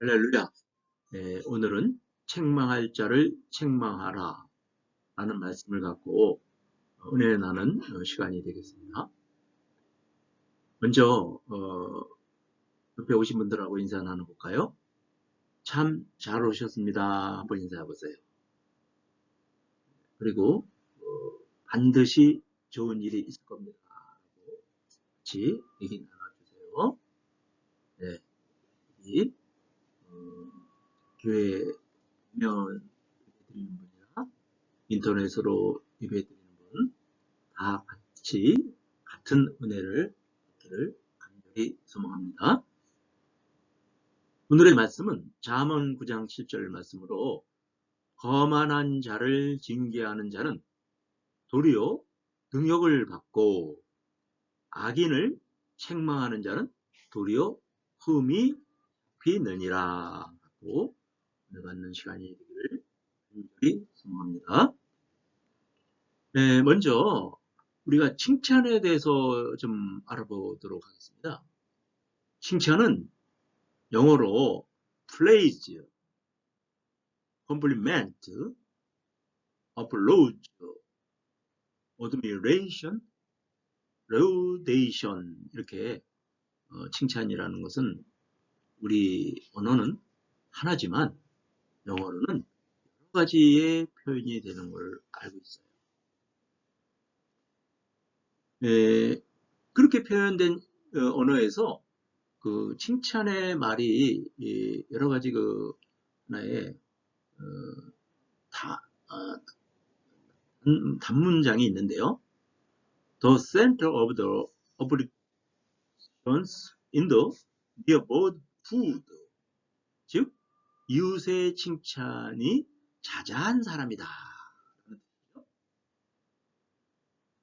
할렐루야. 예, 오늘은 책망할 자를 책망하라 라는 말씀을 갖고 은혜 나는 어, 시간이 되겠습니다. 먼저 어, 옆에 오신 분들하고 인사 나눠볼까요? 참 잘 오셨습니다. 한번 인사해 보세요. 그리고 어, 반드시 좋은 일이 있을 겁니다. 같이 얘기 나눠주세요. 네, 이 어, 교회 면 예배드리는 분이나 인터넷으로 예배드리는 분 다 같이 같은 은혜를 받기를 간절히 소망합니다. 오늘의 말씀은 잠언 9장 7절 말씀으로 거만한 자를 징계하는 자는 도리어 능력을 받고 악인을 책망하는 자는 도리어 흠이 비느니라 하고 받는 시간이 되기를 간절히 소망합니다. 네, 먼저 우리가 칭찬에 대해서 좀 알아보도록 하겠습니다. 칭찬은 영어로 praise, compliment, applaud, admiration, laudation 이렇게 어, 칭찬이라는 것은 우리 언어는 하나지만 영어로는 여러 가지의 표현이 되는 걸 알고 있어요. 예, 그렇게 표현된 어, 언어에서 그 칭찬의 말이 예, 여러 가지 그 하나의 어, 다, 어, 음, 단문장이 있는데요. The center of the obligations in the near board food. 즉, 이웃의 칭찬이 자자한 사람이다.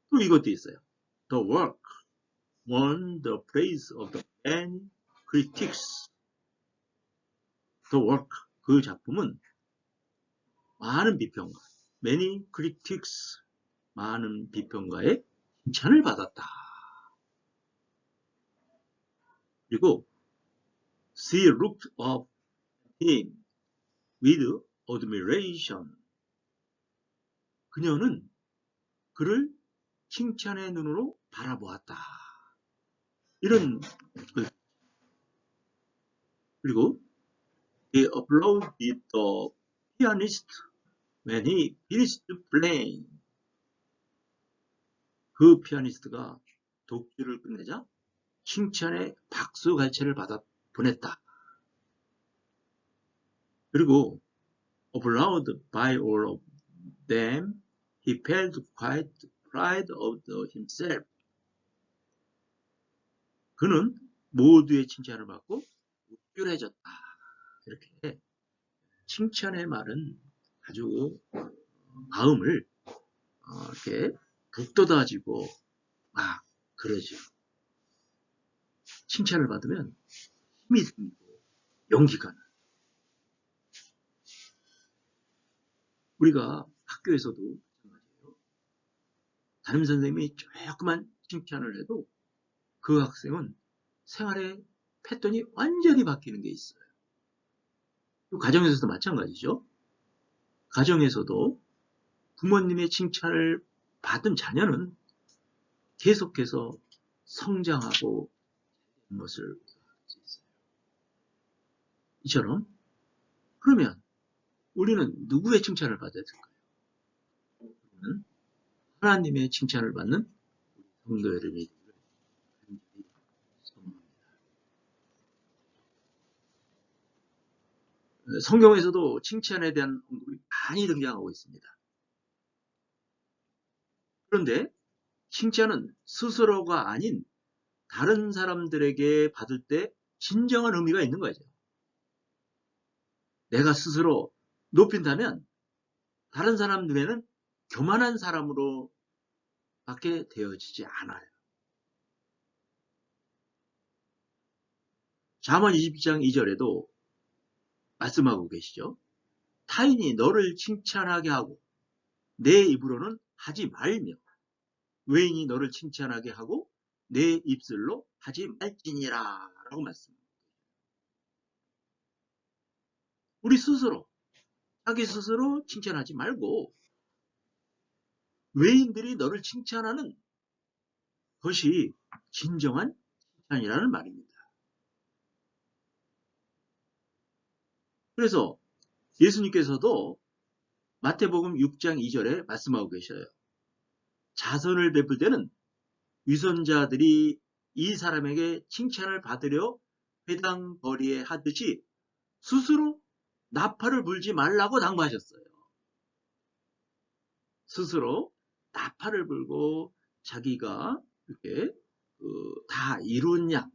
또 이것도 있어요. The work won the praise of the many critics. The work, 그 작품은 많은 비평가, many critics, 많은 비평가의 칭찬을 받았다. 그리고 she looked up him with admiration. 그녀는 그를 칭찬의 눈으로 바라보았다. 이런 글. 그리고 he applauded the pianist when he finished playing. 그 피아니스트가 독주를 끝내자 칭찬의 박수 갈채를 받아 보냈다. 그리고 applauded by all of them, he felt quite proud of himself. 그는 모두의 칭찬을 받고 우쭐해졌다. 이렇게 칭찬의 말은 아주 마음을 이렇게 북돋아지고 막 그러죠. 칭찬을 받으면 힘이 생기고 용기가 나. 우리가 학교에서도 마찬가지예요. 담임 선생님이 조금만 칭찬을 해도 그 학생은 생활의 패턴이 완전히 바뀌는 게 있어요. 가정에서도 마찬가지죠. 가정에서도 부모님의 칭찬을 받은 자녀는 계속해서 성장하고 것을 알 수 있어요. 이처럼 그러면 우리는 누구의 칭찬을 받아야 될까요? 하나님의 칭찬을 받는 성도 여러분이 성경에서도 칭찬에 대한 언급이 많이 등장하고 있습니다. 그런데 칭찬은 스스로가 아닌 다른 사람들에게 받을 때 진정한 의미가 있는 거죠. 내가 스스로 높인다면 다른 사람 눈에는 교만한 사람으로 밖에 되어지지 않아요. 자만 22장 2절에도 말씀하고 계시죠. 타인이 너를 칭찬하게 하고 내 입으로는 하지 말며 외인이 너를 칭찬하게 하고 내 입술로 하지 말지니라 라고 말씀합니다. 우리 스스로 자기 스스로 칭찬하지 말고 외인들이 너를 칭찬하는 것이 진정한 칭찬이라는 말입니다. 그래서 예수님께서도 마태복음 6장 2절에 말씀하고 계셔요. 자선을 베풀 때는 위선자들이 이 사람에게 칭찬을 받으려 회당 거리에 하듯이 스스로 나팔을 불지 말라고 당부하셨어요. 스스로 나팔을 불고 자기가 이렇게 그, 다 양,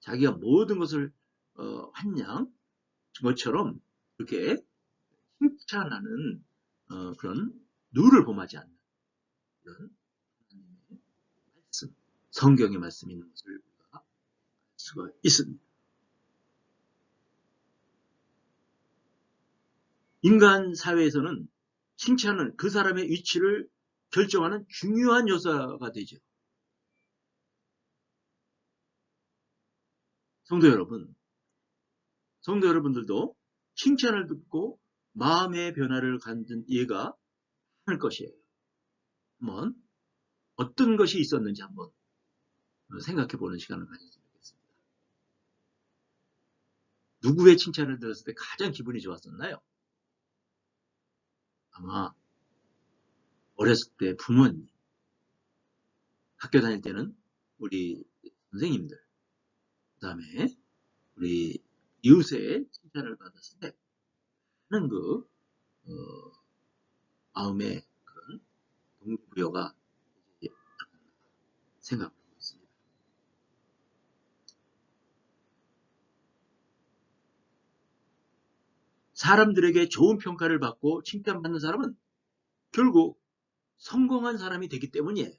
자기가 모든 것을 어, 한 양, 것처럼 이렇게 칭찬하는 어, 그런 누를 범하지 않는 이런 말씀, 성경의 말씀이 있는 것을 우리가 알 수가 있습니다. 인간 사회에서는 칭찬은 그 사람의 위치를 결정하는 중요한 요소가 되죠. 성도 여러분, 성도 여러분들도 칭찬을 듣고 마음의 변화를 갖는 예가 할 것이에요. 한번 어떤 것이 있었는지 한번 생각해 보는 시간을 가졌으면 좋겠습니다. 누구의 칭찬을 들었을 때 가장 기분이 좋았었나요? 아마 어렸을 때 부모님, 학교 다닐 때는 우리 선생님들, 그 다음에 우리 이웃의 칭찬을 받았을 때 하는 그 어, 마음의 그런 동기부여가 생각하고 있습니다. 사람들에게 좋은 평가를 받고 칭찬받는 사람은 결국 성공한 사람이 되기 때문이에요.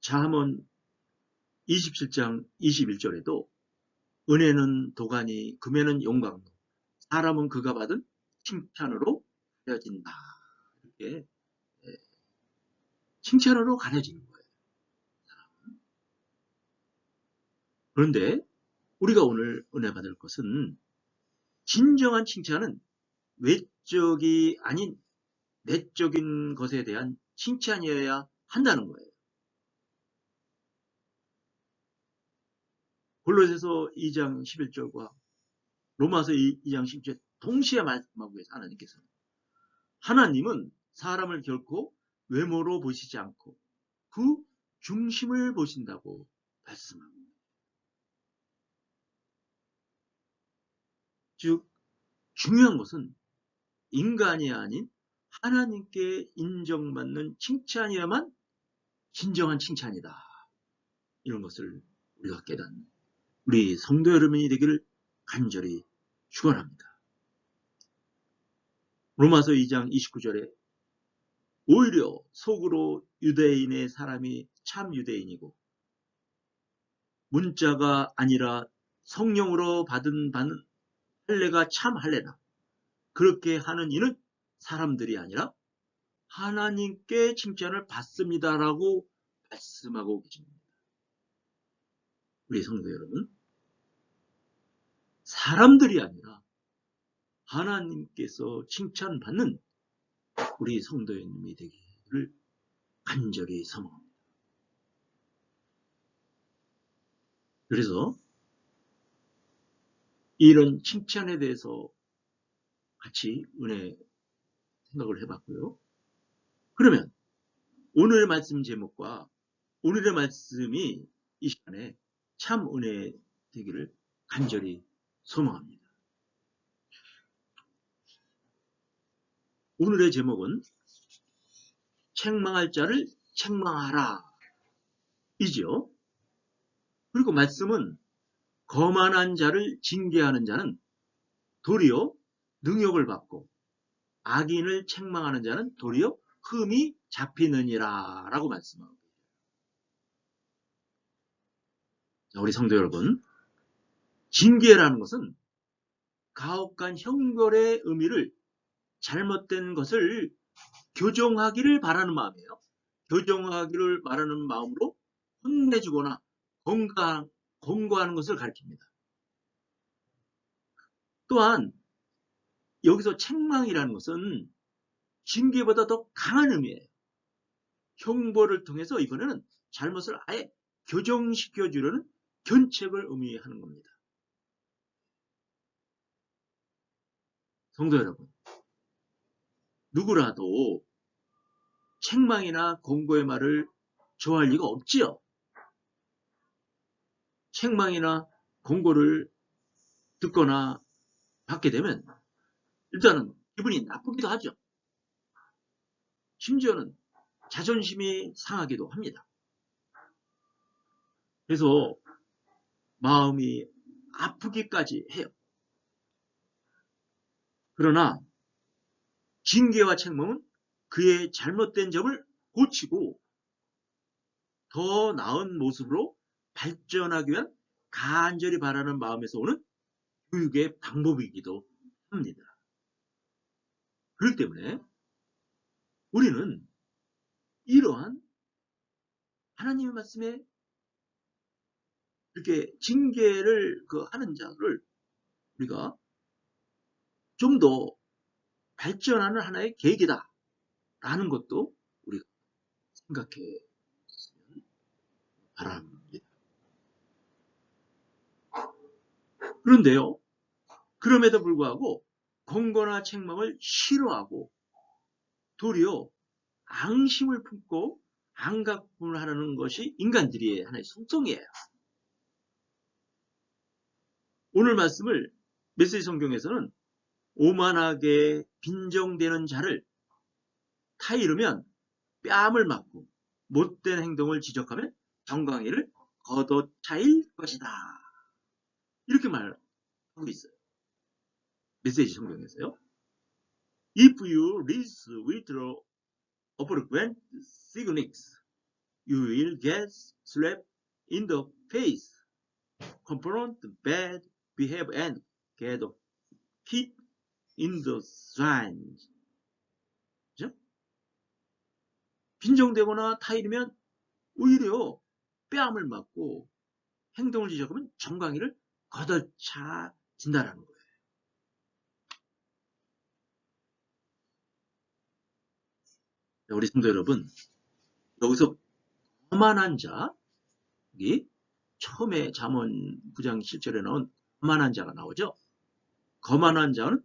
잠언 27장 21절에도 은혜는 도가니 금에는 용광로 사람은 그가 받은 칭찬으로 가려진다. 이렇게 예, 칭찬으로 가려지는 거예요. 그런데 우리가 오늘 은혜 받을 것은 진정한 칭찬은 외적이 아닌 내적인 것에 대한 칭찬이어야 한다는 거예요. 골로새서 2장 11절과 로마서 2장 10절 동시에 말씀하고 계세요. 하나님께서는. 하나님은 사람을 결코 외모로 보시지 않고 그 중심을 보신다고 말씀합니다. 즉 중요한 것은 인간이 아닌 하나님께 인정받는 칭찬이야만 진정한 칭찬이다. 이런 것을 우리가 깨닫는 우리 성도 여러분이 되기를 간절히 축원합니다. 로마서 2장 29절에 오히려 속으로 유대인의 사람이 참 유대인이고 문자가 아니라 성령으로 받은 받는 할례가 참 할례다. 그렇게 하는 이는 사람들이 아니라 하나님께 칭찬을 받습니다라고 말씀하고 계십니다. 우리 성도 여러분, 사람들이 아니라 하나님께서 칭찬받는 우리 성도님이 되기를 간절히 사모합니다. 그래서 이런 칭찬에 대해서 같이 은혜 생각을 해봤고요. 그러면 오늘의 말씀 제목과 오늘의 말씀이 이 시간에 참 은혜 되기를 간절히 소망합니다. 오늘의 제목은 책망할 자를 책망하라 이지요. 그리고 말씀은 거만한 자를 징계하는 자는 도리어 능욕을 받고 악인을 책망하는 자는 도리어 흠이 잡히느니라 라고 말씀하고 계세요. 우리 성도 여러분 징계라는 것은 가혹한 형벌의 의미를 잘못된 것을 교정하기를 바라는 마음이에요. 교정하기를 바라는 마음으로 혼내주거나 건강, 권고하는 것을 가리킵니다. 또한 여기서 책망이라는 것은 징계보다 더 강한 의미예요. 형벌을 통해서 이번에는 잘못을 아예 교정시켜 주려는 견책을 의미하는 겁니다. 성도 여러분, 누구라도 책망이나 공고의 말을 좋아할 리가 없지요. 책망이나 공고를 듣거나 받게 되면 일단은 기분이 나쁘기도 하죠. 심지어는 자존심이 상하기도 합니다. 그래서 마음이 아프기까지 해요. 그러나 징계와 책망은 그의 잘못된 점을 고치고 더 나은 모습으로 발전하기 위한 간절히 바라는 마음에서 오는 교육의 방법이기도 합니다. 그렇기 때문에 우리는 이러한 하나님의 말씀에 이렇게 징계를 그 하는 자를 우리가 좀 더 발전하는 하나의 계기다. 라는 것도 우리가 생각해 바랍니다. 그런데요, 그럼에도 불구하고 공거나 책망을 싫어하고 도리어 앙심을 품고 안각분을 하는 것이 인간들의 하나의 속성이에요. 오늘 말씀을 메시지 성경에서는 오만하게 빈정되는 자를 타 이르면 뺨을 맞고 못된 행동을 지적하면 정강이를 걷어차일 것이다. 이렇게 말하고 있어요. 메시지 성경에서요. If you live with overgrant cynics, you will get slapped in the face, confront bad behavior and get hit in the side. 그죠? 빈정되거나 타이르면 오히려 뺨을 맞고 행동을 지적하면 정강이를 걷어차진다라는 거예요. 우리 성도 여러분, 여기서 거만한 자, 여기 처음에 잠언 9장 7절에 나온 거만한 자가 나오죠. 거만한 자는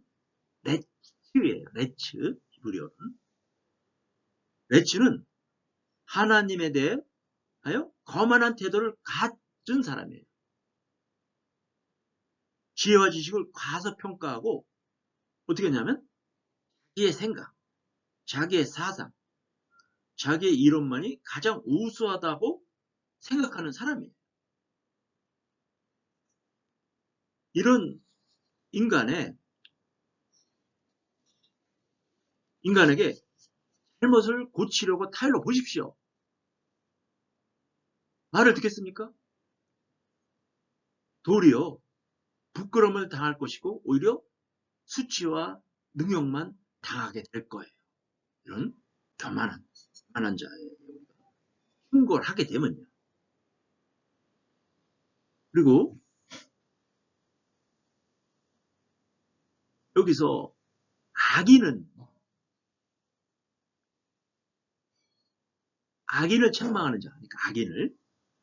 레츠예요. 레츠, 히브리어는. 레츠는 하나님에 대해 하여 거만한 태도를 갖춘 사람이에요. 지혜와 지식을 과소평가하고 어떻게 했냐면 자기의 생각, 자기의 사상, 자기의 이론만이 가장 우수하다고 생각하는 사람이에요. 이런 인간의 인간에게 잘못을 고치려고 타일러 보십시오. 말을 듣겠습니까? 도리어 부끄러움을 당할 것이고 오히려 수치와 능욕만 당하게 될 거예요. 이런 교만한, 교만한 자예요. 신고를 하게 되면요. 그리고 여기서 악인은 악인을 책망하는 자, 그러니까 악인을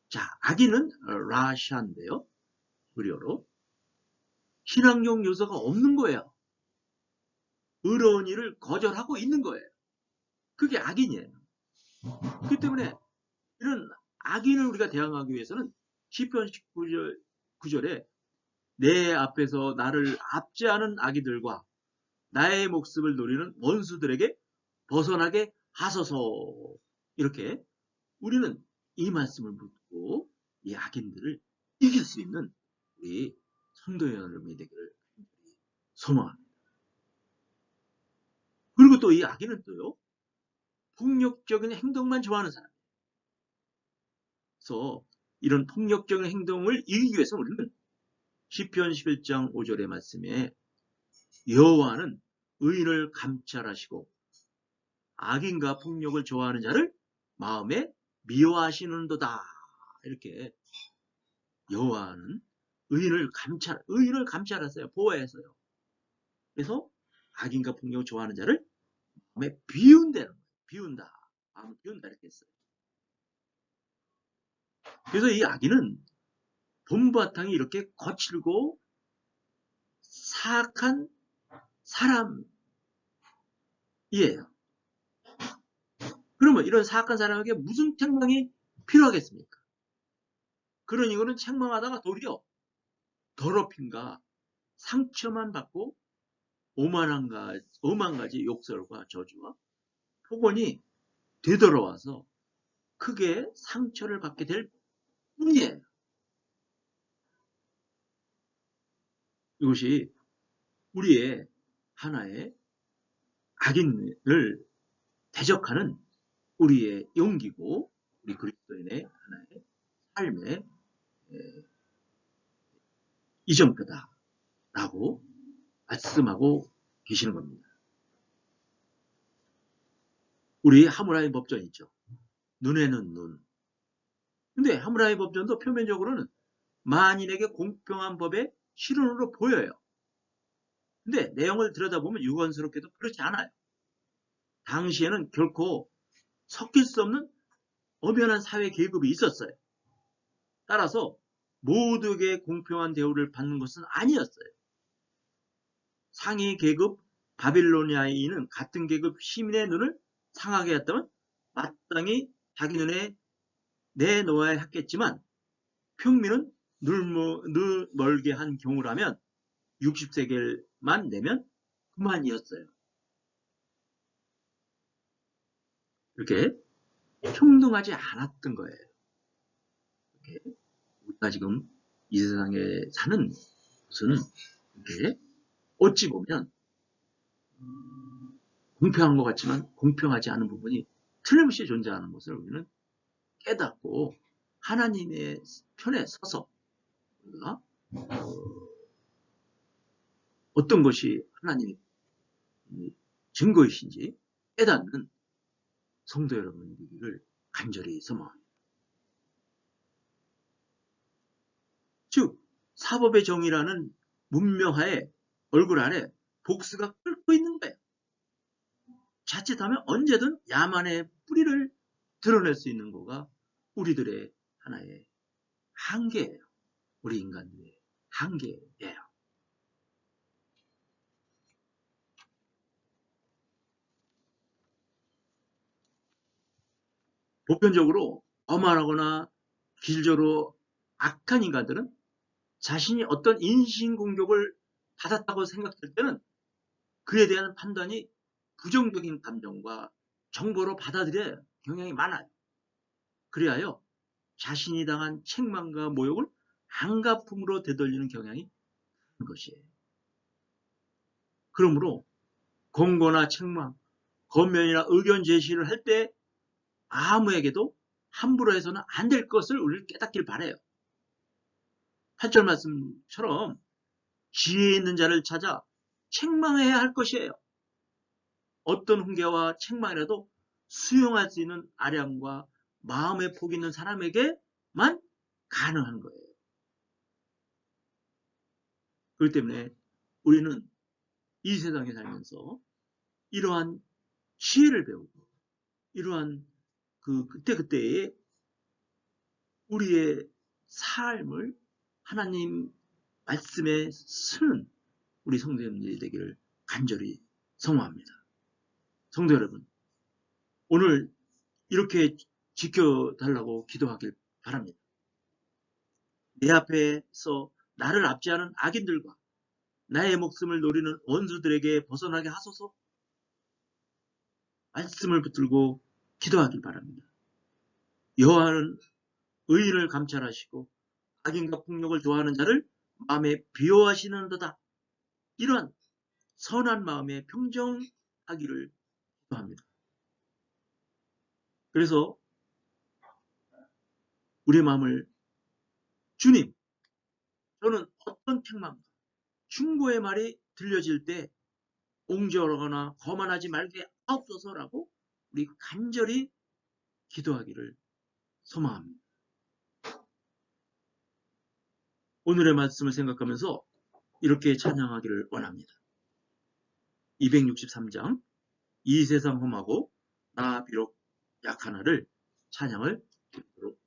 자, 악인은 라시아인데요. 무료로 신앙용 요소가 없는 거예요. 의로운 일을 거절하고 있는 거예요. 그게 악인이에요. 그렇기 때문에 이런 악인을 우리가 대항하기 위해서는 시편 19절 9절에 내 앞에서 나를 압제하는 악이들과 나의 목숨을 노리는 원수들에게 벗어나게 하소서 이렇게 우리는 이 말씀을 묻고 이 악인들을 이길 수 있는 우리 성도 여러분이 되기를 소망합니다. 그리고 또이 악인은 또요, 폭력적인 행동만 좋아하는 사람이에요. 그래서 이런 폭력적인 행동을 이기기 위해서 우리는 시편 11장 5절의 말씀에 여호와는 의인을 감찰하시고 악인과 폭력을 좋아하는 자를 마음에 미워하시는도다. 이렇게 여호와는 의인을 감찰, 의인을 감찰하세요. 보호해서요. 그래서 악인과 폭력을 좋아하는 자를 마음에 비운다는 거예요. 비운다. 마음을 비운다 이렇게 했어요. 그래서 이 악인은 본바탕이 이렇게 거칠고 사악한 사람이에요. 그러면 이런 사악한 사람에게 무슨 책망이 필요하겠습니까? 그런 이거는 책망하다가 도리어 더럽힘과 상처만 받고 오만한 가지, 오만 가지 욕설과 저주와 폭언이 되돌아와서 크게 상처를 받게 될 뿐이에요. 이것이 우리의 하나의 악인을 대적하는 우리의 용기고 우리 그리스도인의 하나의 삶의 이정표다 라고 말씀하고 계시는 겁니다. 우리 하무라이 법전 있죠. 눈에는 눈. 근데 하무라이 법전도 표면적으로는 만인에게 공평한 법의 실현으로 보여요. 근데 내용을 들여다보면 유언스럽게도 그렇지 않아요. 당시에는 결코 섞일 수 없는 엄연한 사회 계급이 있었어요. 따라서 모두에게 공평한 대우를 받는 것은 아니었어요. 상위 계급 바빌로니아인은 같은 계급 시민의 눈을 상하게 했다면 마땅히 자기 눈에 내놓아야 했겠지만 평민은 늘, 멀게 한 경우라면 60세겔만 내면 그만이었어요. 이렇게 평등하지 않았던 거예요. 이렇게 우리가 지금 이 세상에 사는 것은 이렇게 어찌 보면 공평한 것 같지만 공평하지 않은 부분이 틀림없이 존재하는 것을 우리는 깨닫고 하나님의 편에 서서 우리가 어, 떤 것이 하나님의 증거이신지 깨닫는 성도 여러분들을 간절히 소망합니다. 즉 사법의 정의라는 문명하에 얼굴 아래 복수가 끓고 있는 거예요. 자칫하면 언제든 야만의 뿌리를 드러낼 수 있는 거가 우리들의 하나의 한계예요. 우리 인간들의 한계예요. 보편적으로 어만하거나 길저로 악한 인간들은 자신이 어떤 인신공격을 받았다고 생각할 때는 그에 대한 판단이 부정적인 감정과 정보로 받아들여야 경향이 많아요. 그리하여 자신이 당한 책망과 모욕을 한가품으로 되돌리는 경향이 큰 것이에요. 그러므로 공고나 책망, 권면이나 의견 제시를 할 때 아무에게도 함부로 해서는 안 될 것을 우리를 깨닫길 바래요. 8절 말씀처럼 지혜 있는 자를 찾아 책망해야 할 것이에요. 어떤 훈계와 책망이라도 수용할 수 있는 아량과 마음의 폭 있는 사람에게만 가능한 거예요. 그렇기 때문에 우리는 이 세상에 살면서 이러한 지혜를 배우고 이러한 그 그때그때의 우리의 삶을 하나님 말씀에 쓰는 우리 성도님들이 되기를 간절히 성호합니다. 성도 여러분, 오늘 이렇게 지켜달라고 기도하길 바랍니다. 내 앞에서 나를 압제하는 악인들과 나의 목숨을 노리는 원수들에게 벗어나게 하소서 말씀을 붙들고 기도하길 바랍니다. 여호와는 의인을 감찰하시고 악인과 폭력을 좋아하는 자를 마음에 비호하시는도다. 이러한 선한 마음에 평정하기를 기도합니다. 그래서 우리 마음을 주님, 저는 어떤 책망과 충고의 말이 들려질 때 옹졸하거나 거만하지 말게 하옵소서라고 우리 간절히 기도하기를 소망합니다. 오늘의 말씀을 생각하면서 이렇게 찬양하기를 원합니다. 263장 이 세상 험하고 나 비록 약하나를 찬양을 드리도록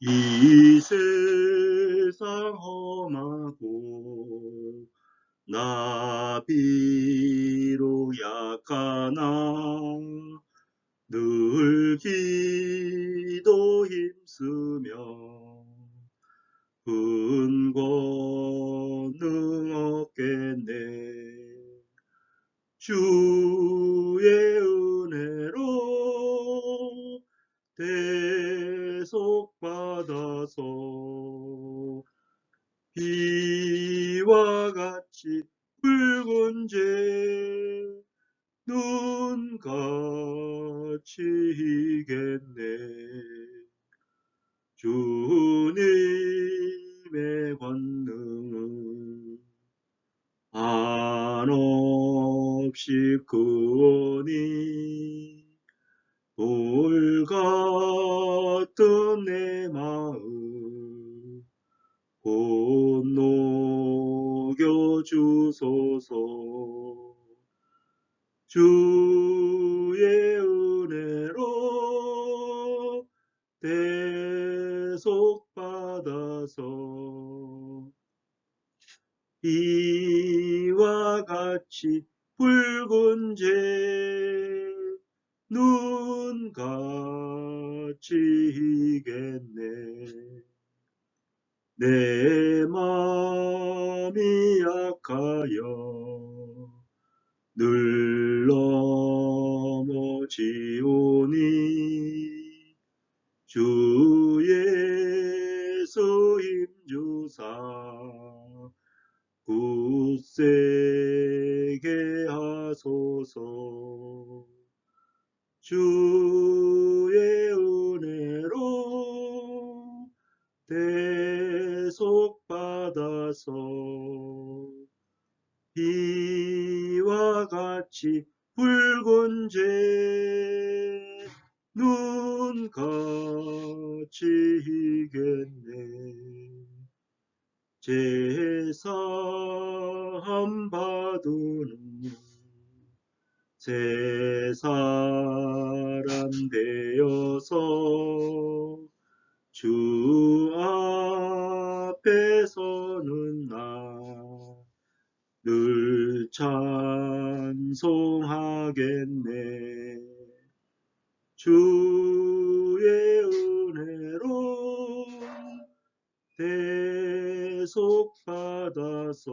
이 세상 험하고 나 비록 약하나 늘 기도 힘쓰며 근거능 없겠네 주 녹여주소서. 주의 은혜로 대속받아서 이와 같이 같이 붉은 죄 눈같이 이겠네. 제사함 받으는 새 사람 되어서 주 앞에 서는 나늘 찬송하겠네. 주의 은혜로 대속 받아서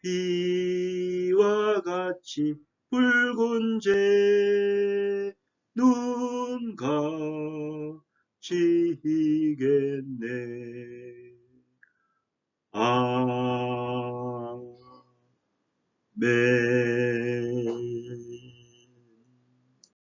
비와 같이 붉은 제 눈가 지겠네. 아. be